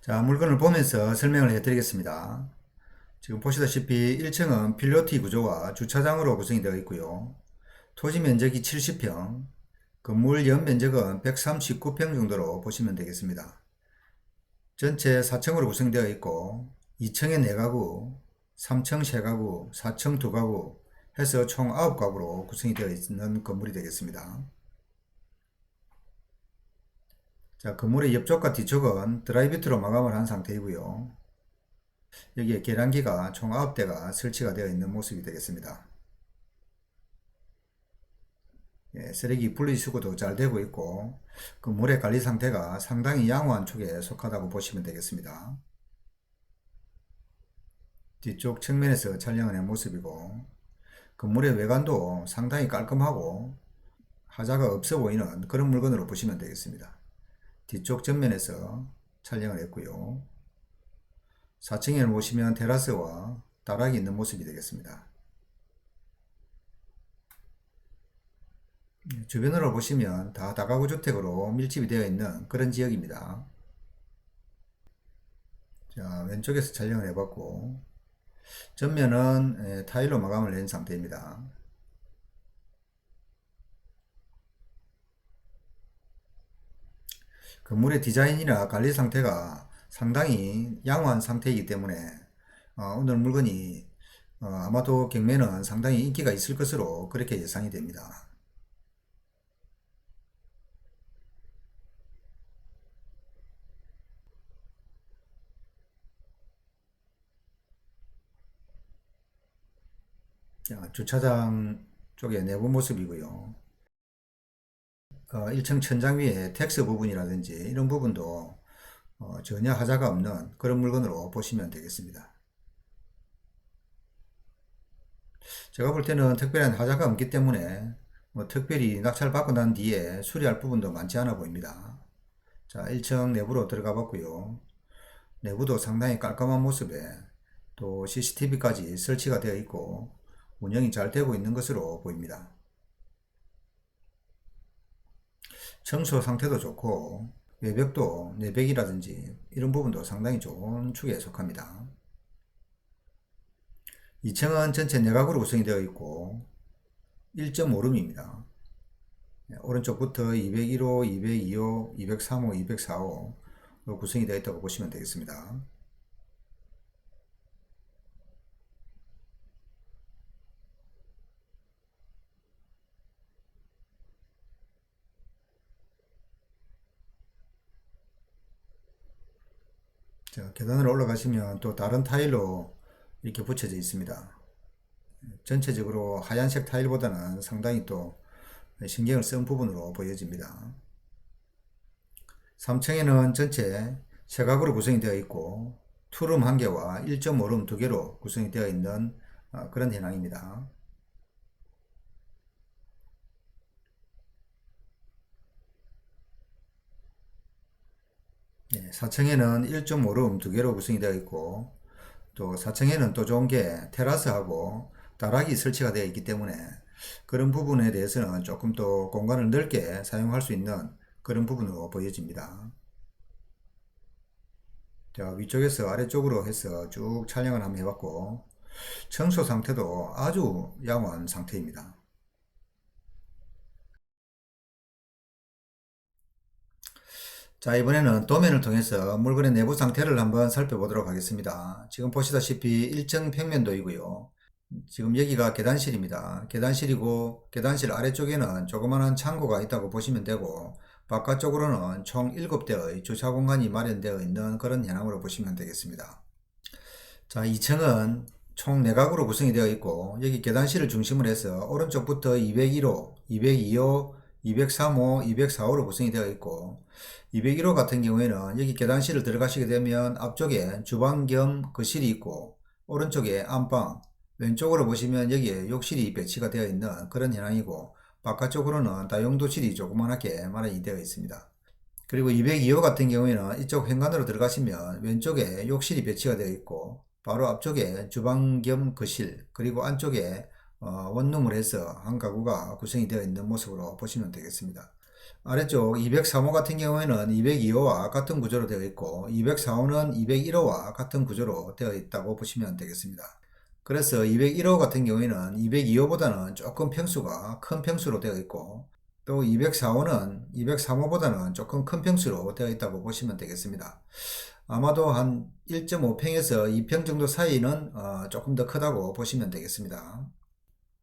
자, 물건을 보면서 설명을 해드리겠습니다. 지금 보시다시피 1층은 필로티 구조와 주차장으로 구성이 되어 있고요. 토지 면적이 70평, 건물 연 면적은 139평 정도로 보시면 되겠습니다. 전체 4층으로 구성되어 있고 2층에 4가구, 3층 3가구, 4층 2가구 해서 총 9가구로 구성이 되어 있는 건물이 되겠습니다. 자, 건물의 옆쪽과 뒤쪽은 드라이비트로 마감을 한 상태이고요. 여기에 계량기가 총 9대가 설치가 되어 있는 모습이 되겠습니다. 예, 쓰레기 분리수거도 잘 되고 있고 건물의 관리 상태가 상당히 양호한 쪽에 속하다고 보시면 되겠습니다. 뒤쪽 측면에서 촬영을 한 모습이고 건물의 외관도 상당히 깔끔하고 하자가 없어 보이는 그런 물건으로 보시면 되겠습니다. 뒤쪽 전면에서 촬영을 했고요. 4층에 보시면 테라스와 다락이 있는 모습이 되겠습니다. 주변으로 보시면 다 다가구 주택으로 밀집이 되어 있는 그런 지역입니다. 자, 왼쪽에서 촬영을 해봤고, 전면은 예, 타일로 마감을 낸 상태입니다. 건물의 디자인이나 관리 상태가 상당히 양호한 상태이기 때문에 어, 오늘 물건이 어, 아마도 경매는 상당히 인기가 있을 것으로 그렇게 예상이 됩니다. 자, 주차장 쪽의 내부 모습이고요. 어, 1층 천장 위에 텍스 부분이라든지 이런 부분도 어, 전혀 하자가 없는 그런 물건으로 보시면 되겠습니다. 제가 볼 때는 특별한 하자가 없기 때문에 뭐 특별히 낙찰 받고 난 뒤에 수리할 부분도 많지 않아 보입니다. 자, 1층 내부로 들어가 봤고요. 내부도 상당히 깔끔한 모습에 또 CCTV까지 설치가 되어 있고 운영이 잘 되고 있는 것으로 보입니다. 청소 상태도 좋고 외벽도 내벽이라든지 이런 부분도 상당히 좋은 축에 속합니다. 2층은 전체 내각으로 구성이 되어 있고 1.5룸입니다. 오른쪽부터 201호, 202호, 203호, 204호로 구성이 되어 있다고 보시면 되겠습니다. 자, 계단으로 올라가시면 또 다른 타일로 이렇게 붙여져 있습니다. 전체적으로 하얀색 타일보다는 상당히 또 신경을 쓴 부분으로 보여집니다. 3층에는 전체 세각으로 구성이 되어 있고 투룸 한 개와 1.5룸 두 개로 구성이 되어 있는 어, 그런 현황입니다. 예, 4층에는 1.5룸 두 개로 구성이 되어 있고 또 4층에는 또 좋은 게 테라스하고 다락이 설치가 되어 있기 때문에 그런 부분에 대해서는 조금 더 공간을 넓게 사용할 수 있는 그런 부분으로 보여집니다. 자, 위쪽에서 아래쪽으로 해서 쭉 촬영을 한번 해봤고 청소 상태도 아주 양호한 상태입니다. 자, 이번에는 도면을 통해서 물건의 내부 상태를 한번 살펴보도록 하겠습니다. 지금 보시다시피 1층 평면도이고요. 지금 여기가 계단실입니다. 계단실이고 계단실 아래쪽에는 조그만한 창고가 있다고 보시면 되고 바깥쪽으로는 총 7대의 주차 공간이 마련되어 있는 그런 현황으로 보시면 되겠습니다. 자, 2층은 총 4각으로 구성이 되어 있고 여기 계단실을 중심으로 해서 오른쪽부터 201호, 202호, 203호, 204호로 구성이 되어 있고 201호 같은 경우에는 여기 계단실을 들어가시게 되면 앞쪽에 주방 겸 거실이 있고 오른쪽에 안방 왼쪽으로 보시면 여기에 욕실이 배치가 되어 있는 그런 현황이고 바깥쪽으로는 다용도실이 조그만하게 마련이 되어 있습니다. 그리고 202호 같은 경우에는 이쪽 현관으로 들어가시면 왼쪽에 욕실이 배치가 되어 있고 바로 앞쪽에 주방 겸 거실 그리고 안쪽에 어, 원룸을 해서 한 가구가 구성이 되어 있는 모습으로 보시면 되겠습니다. 아래쪽 203호 같은 경우에는 202호와 같은 구조로 되어 있고 204호는 201호와 같은 구조로 되어 있다고 보시면 되겠습니다. 그래서 201호 같은 경우에는 202호보다는 조금 평수가 큰 평수로 되어 있고 또 204호는 203호보다는 조금 큰 평수로 되어 있다고 보시면 되겠습니다. 아마도 한 1.5평에서 2평 정도 사이는 어, 조금 더 크다고 보시면 되겠습니다.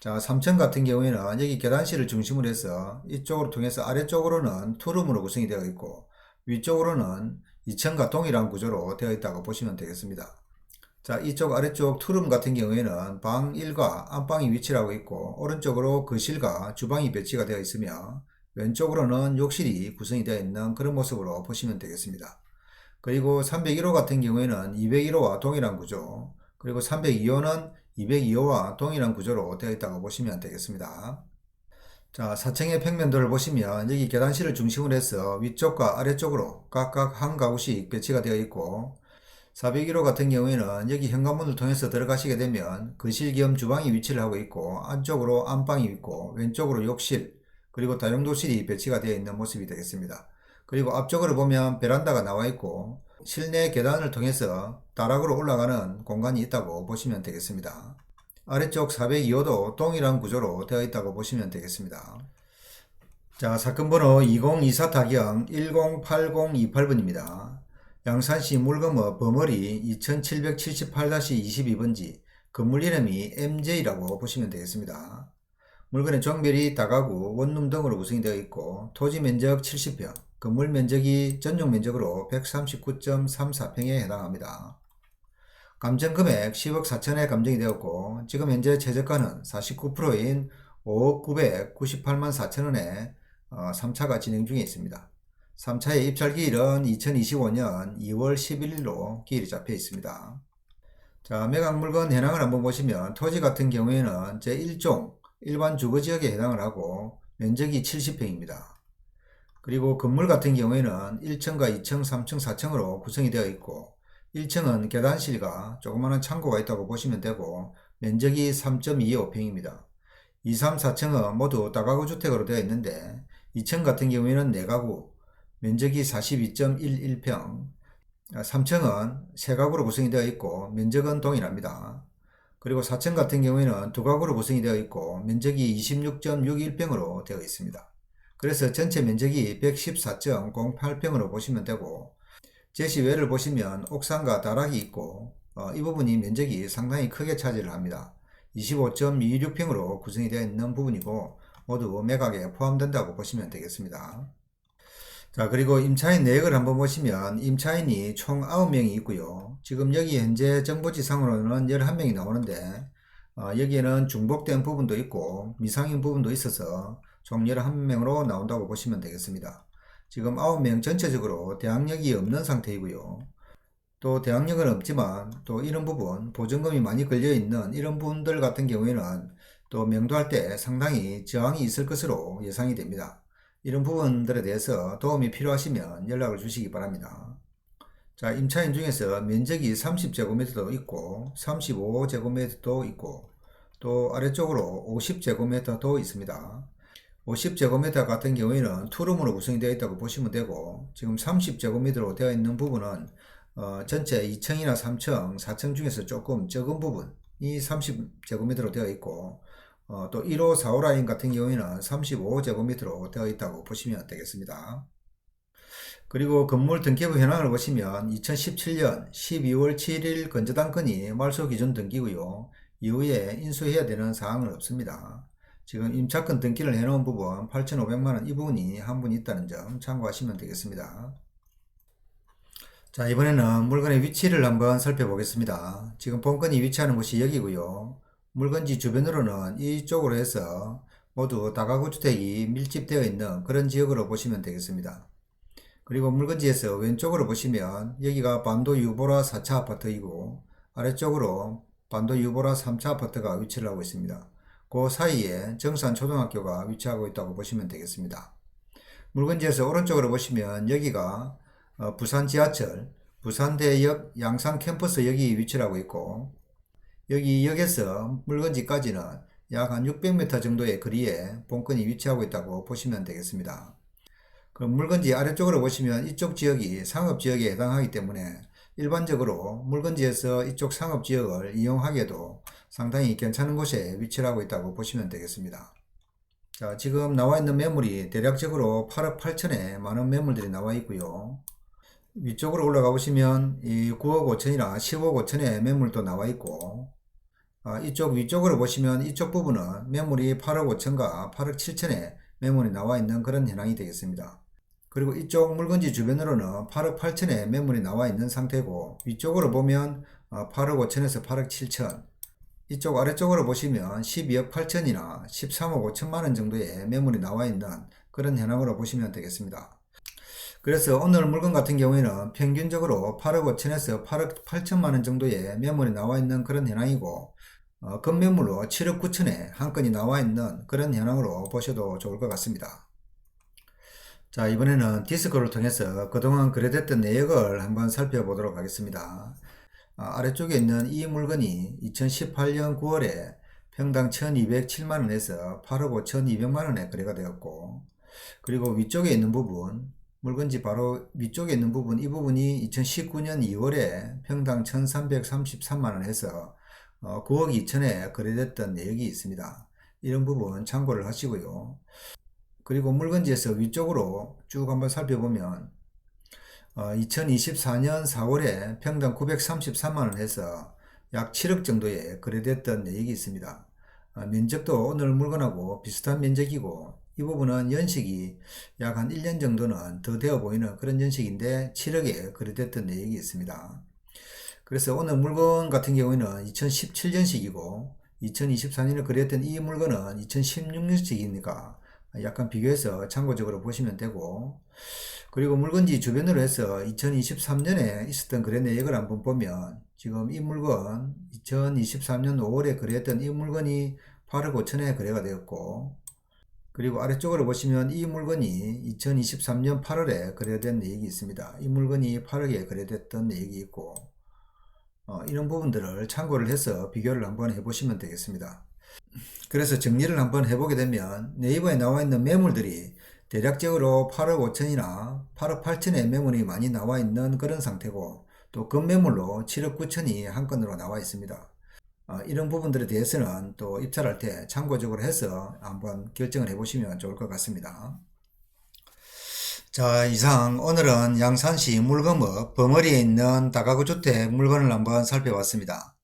자, 3층 같은 경우에는 여기 계단실을 중심으로 해서 이쪽으로 통해서 아래쪽으로는 투룸으로 구성이 되어 있고 위쪽으로는 2층과 동일한 구조로 되어 있다고 보시면 되겠습니다. 자, 이쪽 아래쪽 투룸 같은 경우에는 방 1과 안방이 위치를 하고 있고 오른쪽으로 거실과 주방이 배치가 되어 있으며 왼쪽으로는 욕실이 구성이 되어 있는 그런 모습으로 보시면 되겠습니다. 그리고 301호 같은 경우에는 201호와 동일한 구조 그리고 302호는 202호와 동일한 구조로 되어 있다고 보시면 되겠습니다. 자, 4층의 평면도를 보시면 여기 계단실을 중심으로 해서 위쪽과 아래쪽으로 각각 한 가구씩 배치가 되어 있고 401호 같은 경우에는 여기 현관문을 통해서 들어가시게 되면 거실 겸 주방이 위치를 하고 있고 안쪽으로 안방이 있고 왼쪽으로 욕실 그리고 다용도실이 배치가 되어 있는 모습이 되겠습니다. 그리고 앞쪽으로 보면 베란다가 나와 있고 실내 계단을 통해서 다락으로 올라가는 공간이 있다고 보시면 되겠습니다. 아래쪽 402호도 동일한 구조로 되어 있다고 보시면 되겠습니다. 자, 사건 번호 2024 타경 108028번입니다. 양산시 물건업 버머리 2778-22번지 건물 이름이 MJ라고 보시면 되겠습니다. 물건의 종별이 다가구, 원룸 등으로 구성이 되어 있고 토지 면적 70평, 건물 면적이 전용 면적으로 139.34평에 해당합니다. 감정 금액 10억 4천에 감정이 되었고 지금 현재 최저가는 49%인 5억 998만 4천원에 3차가 진행 중에 있습니다. 3차의 입찰 기일은 2025년 2월 11일로 기일이 잡혀 있습니다. 자, 매각 물건 현황을 한번 보시면 토지 같은 경우에는 제1종 일반 주거지역에 해당을 하고 면적이 70평입니다. 그리고 건물 같은 경우에는 1층과 2층, 3층, 4층으로 구성이 되어 있고 1층은 계단실과 조그마한 창고가 있다고 보시면 되고 면적이 3.25평입니다. 2, 3, 4층은 모두 다가구 주택으로 되어 있는데 2층 같은 경우에는 4가구, 면적이 42.11평, 3층은 세 가구로 구성이 되어 있고 면적은 동일합니다. 그리고 4층 같은 경우에는 두 가구로 구성이 되어 있고 면적이 26.61평으로 되어 있습니다. 그래서 전체 면적이 114.08평으로 보시면 되고 제시외를 보시면 옥상과 다락이 있고 어, 이 부분이 면적이 상당히 크게 차지를 합니다. 25.26평으로 구성이 되어 있는 부분이고 모두 매각에 포함된다고 보시면 되겠습니다. 자, 그리고 임차인 내역을 한번 보시면 임차인이 총 9명이 있고요. 지금 여기 현재 정보지상으로는 11명이 나오는데 어, 여기에는 중복된 부분도 있고 미상인 부분도 있어서 총 11명으로 나온다고 보시면 되겠습니다. 지금 9명 전체적으로 대항력이 없는 상태이고요. 또 대항력은 없지만 또 이런 부분 보증금이 많이 걸려 있는 이런 분들 같은 경우에는 또 명도할 때 상당히 저항이 있을 것으로 예상이 됩니다. 이런 부분들에 대해서 도움이 필요하시면 연락을 주시기 바랍니다. 자, 임차인 중에서 면적이 30제곱미터도 있고 35제곱미터도 있고 또 아래쪽으로 50제곱미터도 있습니다. 50제곱미터 같은 경우에는 투룸으로 구성이 되어 있다고 보시면 되고 지금 30제곱미터로 되어 있는 부분은 어, 전체 2층이나 3층, 4층 중에서 조금 적은 부분이 30제곱미터로 되어 있고 어, 또 1호, 4호 라인 같은 경우에는 35제곱미터로 되어 있다고 보시면 되겠습니다. 그리고 건물 등기부 현황을 보시면 2017년 12월 7일 건조당건이 말소 기준 등기고요. 이후에 인수해야 되는 사항은 없습니다. 지금 임차권 등기를 해놓은 부분 8,500만원 이 부분이 한 분 있다는 점 참고하시면 되겠습니다. 자 이번에는 물건의 위치를 한번 살펴보겠습니다. 지금 본건이 위치하는 곳이 여기고요. 물건지 주변으로는 이쪽으로 해서 모두 다가구 주택이 밀집되어 있는 그런 지역으로 보시면 되겠습니다. 그리고 물건지에서 왼쪽으로 보시면 여기가 반도 유보라 4차 아파트이고 아래쪽으로 반도 유보라 3차 아파트가 위치를 하고 있습니다. 그 사이에 정산 초등학교가 위치하고 있다고 보시면 되겠습니다. 물건지에서 오른쪽으로 보시면 여기가 어, 부산 지하철 부산대역 양산 캠퍼스 역이 위치를 하고 있고 여기 역에서 물건지까지는 약 한 600m 정도의 거리에 본건이 위치하고 있다고 보시면 되겠습니다. 그 물건지 아래쪽으로 보시면 이쪽 지역이 상업지역에 해당하기 때문에 일반적으로 물건지에서 이쪽 상업지역을 이용하기에도 상당히 괜찮은 곳에 위치를 하고 있다고 보시면 되겠습니다. 자, 지금 나와 있는 매물이 대략적으로 8억 8천에 많은 매물들이 나와 있고요. 위쪽으로 올라가 보시면 이 9억 5천이나 10억 5천의 매물도 나와 있고 아, 이쪽 위쪽으로 보시면 이쪽 부분은 매물이 8억 5천과 8억 7천에 매물이 나와 있는 그런 현황이 되겠습니다. 그리고 이쪽 물건지 주변으로는 8억 8천에 매물이 나와 있는 상태고 위쪽으로 보면 어, 8억 5천에서 8억 7천 이쪽 아래쪽으로 보시면 12억 8천이나 13억 5천만 원 정도의 매물이 나와 있는 그런 현황으로 보시면 되겠습니다. 그래서 오늘 물건 같은 경우에는 평균적으로 8억 5천에서 8억 8천만 원 정도의 매물이 나와 있는 그런 현황이고 어, 급매물로 7억 9천에 한 건이 나와 있는 그런 현황으로 보셔도 좋을 것 같습니다. 자, 이번에는 디스코를 통해서 그동안 거래됐던 내역을 한번 살펴보도록 하겠습니다. 아, 아래쪽에 있는 이 물건이 2018년 9월에 평당 1207만원에서 8억 5200만원에 거래가 되었고, 그리고 위쪽에 있는 부분, 물건지 바로 위쪽에 있는 부분, 이 부분이 2019년 2월에 평당 1333만원 해서 9억 2천에 거래됐던 내역이 있습니다. 이런 부분 참고를 하시고요. 그리고 물건지에서 위쪽으로 쭉 한번 살펴보면 어, 2024년 4월에 평당 933만원 해서 약 7억 정도에 거래됐던 내역이 있습니다. 어, 면적도 오늘 물건하고 비슷한 면적이고 이 부분은 연식이 약 한 1년 정도는 더 되어 보이는 그런 연식인데 7억에 거래됐던 내역이 있습니다. 그래서 오늘 물건 같은 경우에는 2017년식이고 2024년에 거래했던 이 물건은 2016년식이니까 약간 비교해서 참고적으로 보시면 되고 그리고 물건지 주변으로 해서 2023년에 있었던 거래 내역을 한번 보면 지금 이 물건 2023년 5월에 거래했던 이 물건이 8억 5천에 거래가 되었고 그리고 아래쪽으로 보시면 이 물건이 2023년 8월에 거래된 내역이 있습니다. 이 물건이 8억에 거래됐던 내역이 있고 어, 이런 부분들을 참고를 해서 비교를 한번 해보시면 되겠습니다. 그래서 정리를 한번 해보게 되면 네이버에 나와 있는 매물들이 대략적으로 8억 5천이나 8억 8천의 매물이 많이 나와 있는 그런 상태고 또 급매물로 7억 9천이 한 건으로 나와 있습니다. 어, 이런 부분들에 대해서는 또 입찰할 때 참고적으로 해서 한번 결정을 해보시면 좋을 것 같습니다. 자, 이상 오늘은 양산시 물건업 벙어리에 있는 다가구 주택 물건을 한번 살펴봤습니다.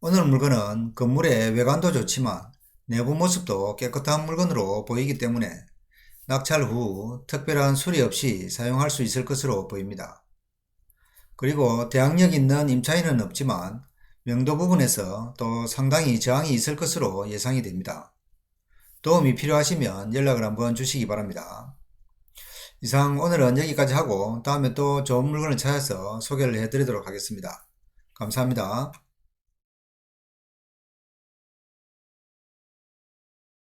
오늘 물건은 건물의 외관도 좋지만 내부 모습도 깨끗한 물건으로 보이기 때문에 낙찰 후 특별한 수리 없이 사용할 수 있을 것으로 보입니다. 그리고 대항력 있는 임차인은 없지만 명도 부분에서 또 상당히 저항이 있을 것으로 예상이 됩니다. 도움이 필요하시면 연락을 한번 주시기 바랍니다. 이상 오늘은 여기까지 하고 다음에 또 좋은 물건을 찾아서 소개를 해드리도록 하겠습니다. 감사합니다.